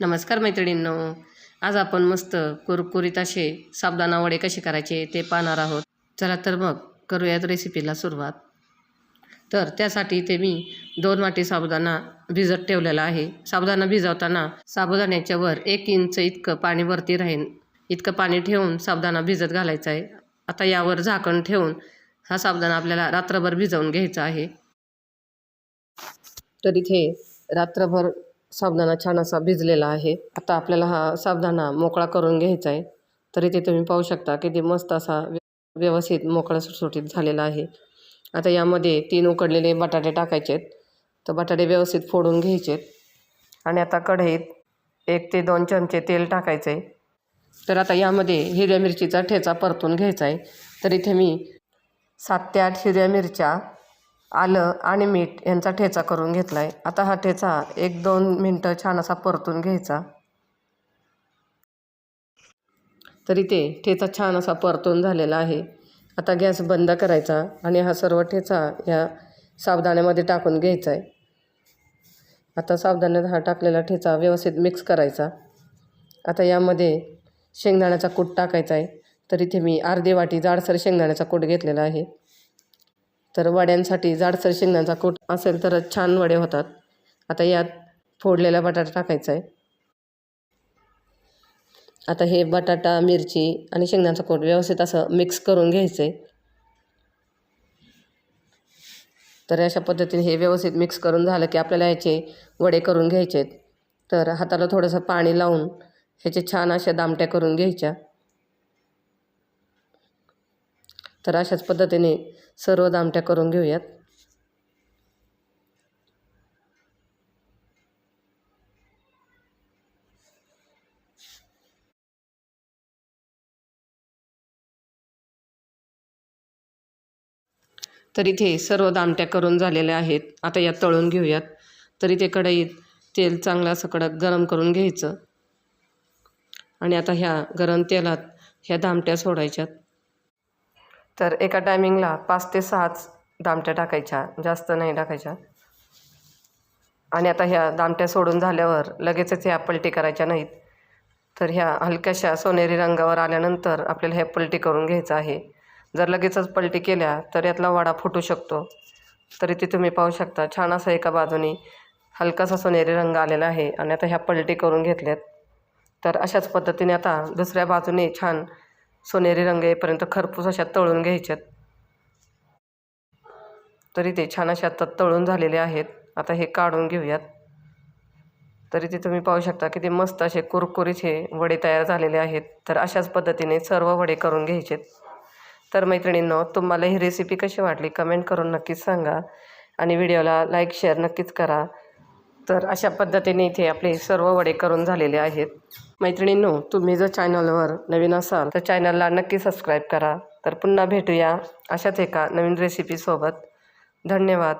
नमस्कार मैत्रिणींनो. आज आपण मस्त कुरकुरीत असे साबदाना वडे कसे करायचे ते पाहणार आहोत. चला तर मग करूयात रेसिपीला सुरुवात. तर त्यासाठी ते मी दोन वाटी साबुदाणा भिजत ठेवलेला आहे. साबुदाणा भिजवताना साबुदाण्याच्या वर एक इंच इतकं पाणी वरती राहील इतकं पाणी ठेवून साबुदाणा भिजत घालायचा आहे. आता यावर झाकण ठेवून हा साबुदाणा आपल्याला रात्रभर भिजवून घ्यायचा आहे. तर इथे रात्रभर साबदाणा छान असा भिजलेला आहे. आता आपल्याला हा साबदाणा मोकळा करून घ्यायचा आहे. तर इथे तुम्ही पाहू शकता किती मस्त असा व्य- व्यवस्थित मोकळा सुटसुटीत झालेला आहे. आता यामध्ये तीन उकडलेले बटाटे टाकायचे आहेत. तर बटाटे व्यवस्थित फोडून घ्यायचे आहेत. आणि आता कढईत एक ते दोन चमचे तेल टाकायचं आहे. तर आता यामध्ये हिरव्या मिरचीचा ठेचा परतून घ्यायचा आहे. तर इथे मी सात ते आठ हिरव्या मिरच्या आलं आणि मीठ यांचा ठेचा करून घेतला आहे आता हा ठेचा एक दोन मिनटं छान असा परतून घ्यायचा. तर इथे ठेचा छान असा परतून झालेला आहे. आता गॅस बंद करायचा आणि हा सर्व ठेचा या साबदाण्यामध्ये टाकून घ्यायचा आहे आता साबदाण्यात हा टाकलेला ठेचा व्यवस्थित मिक्स करायचा. आता यामध्ये शेंगदाण्याचा कूट टाकायचा आहे तर इथे मी अर्धी वाटी जाडसर शेंगदाण्याचा कूट घेतलेला आहे. तर वड्यांसाठी जाडसर शेंगदाण्याचा कूट असेल तरच छान वडे होतात. आता यात फोडलेला बटाटा टाकायचा आहे. आता हे बटाटा मिरची आणि शेंगदाण्याचा कूट व्यवस्थित असं मिक्स करून घ्यायचं आहे. तर अशा पद्धतीने हे व्यवस्थित मिक्स करून झालं की आपल्याला याचे वडे करून घ्यायचे आहेत. तर हाताला थोडंसं पाणी लावून ह्याचे छान अशा दामट्या करून घ्यायच्या. तर अशाच पद्धतीने सर्व दामट्या करून घेऊयात. तर इथे सर्व दामट्या करून झालेल्या आहेत. आता या तळून घेऊयात. तर इथे कढईत तेल चांगलं असं कडक गरम करून घ्यायचं. आणि आता ह्या गरम तेलात ह्या दामट्या सोडायच्यात. तर एका टायमिंगला पाच ते सहाच दामट्या टाकायच्या जास्त नाही टाकायच्या. आणि आता ह्या दामट्या सोडून झाल्यावर लगेचच ह्या पलटी करायच्या नाहीत. तर ह्या हलक्याशा सोनेरी रंगावर आल्यानंतर आपल्याला ह्या पलटी करून घ्यायचं आहे. जर लगेचच पलटी केल्या तर यातला वडा फुटू शकतो. तरी ती तुम्ही पाहू शकता छान असा एका बाजूनी हलकासा सोनेरी रंग आलेला आहे आणि आता ह्या पलटी करून घेतल्यात. तर अशाच पद्धतीने आता दुसऱ्या बाजूने छान सोनेरी रंग येईपर्यंत खरपूस अशा तळून घ्यायच्यात. तरी ते छान अशा आता तळून झालेले आहेत. आता हे काढून घेऊयात. तरी ते तुम्ही पाहू शकता किती मस्त असे कुरकुरीत हे वडे तयार झालेले आहेत. तर अशाच पद्धतीने सर्व वडे करून घ्यायचेत. तर मैत्रिणींनो तुम्हाला ही रेसिपी कशी वाटली? कमेंट करून नक्कीच सांगा. आणि व्हिडिओला लाईक शेअर नक्कीच करा. तर अशा पद्धतीने इथे आपले सर्व वडे करून झालेले आहेत. मैत्रिणींनो तुम्ही जर चॅनलवर नवीन असाल तर चॅनलला नक्की सबस्क्राईब करा. तर पुन्हा भेटूया अशाच एका नवीन रेसिपीसोबत धन्यवाद.